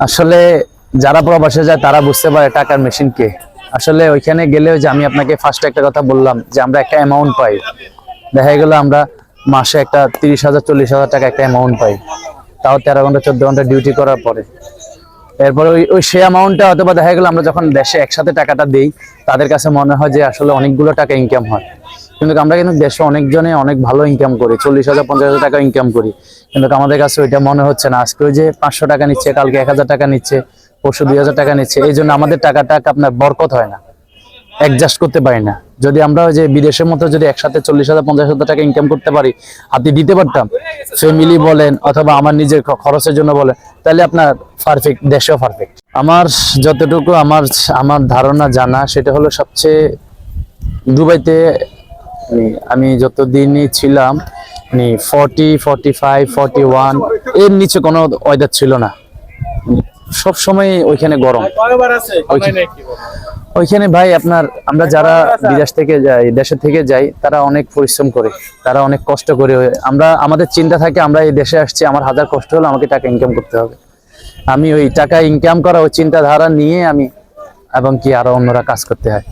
আসলে যারা প্রবাসে যায়, তারা বুঝতে পারে টাকার মেশিন কে। আসলে ওইখানে গেলেও যে আমি আপনাকে ফার্স্ট একটা কথা বললাম, যে আমরা একটা অ্যামাউন্ট পাই। দেখা গেল আমরা মাসে একটা তিরিশ হাজার, চল্লিশ হাজার টাকা একটা অ্যামাউন্ট পাই। তাও তেরো ঘণ্টা, চোদ্দ ঘণ্টা ডিউটি করার পরে। এরপরে ওই ওই সে অ্যামাউন্টটা অথবা দেখা গেলো আমরা যখন দেশে একসাথে টাকাটা দিই, তাদের কাছে মনে হয় যে আসলে অনেকগুলো টাকা ইনকাম হয়। কিন্তু আমরা কিন্তু দেশে অনেকজনে অনেক ভালো ইনকাম করি, চল্লিশ হাজার, পঞ্চাশ হাজার টাকা ইনকাম করি। কিন্তু আমাদের কাছে ওইটা মনে হচ্ছে না। আজকে ওই যে পাঁচশো টাকা নিচ্ছে, কালকে এক হাজার টাকা নিচ্ছে, পরশু দুই হাজার টাকা নিচ্ছে, এই জন্য আমাদের টাকাটা আপনার বরকত হয় না। অ্যাডজাস্ট করতে পারি না। যদি আমরা ওই যে বিদেশের মতো যদি একসাথে চল্লিশ হাজার, পঞ্চাশ হাজার টাকা ইনকাম করতে পারি, আপনি দিতে পারতাম। ফ্যামিলি বলেন অথবা আমার নিজের খরচের জন্য বলেন, তাহলে আপনার পারফেক্ট দেশেও পারফেক্ট আমার যতটুকু আমার আমার ধারণা জানা, সেটা হলো সবচেয়ে দুবাইতে মানে আমি যতদিনই ছিলাম মানে ফর্টি ফর্টি ফাইভ ফর্টি ওয়ানের নিচে কোনো ওয়েদার ছিল না। সব সময় ওইখানে গরম। ওইখানে- ওইখানে ভাই আপনার আমরা যারা বিদেশ থেকে যাই দেশে থেকে যাই তারা অনেক পরিশ্রম করে। তারা অনেক কষ্ট করে। আমরা আমাদের চিন্তা থাকে আমরা এই দেশে আসছি আমার হাজার কষ্ট হলো আমাকে টাকা ইনকাম করতে হবে। আমি ওই টাকা ইনকাম করা ওই চিন্তাধারা নিয়ে আমি এবং কি আরও অন্যরা কাজ করতে হয়।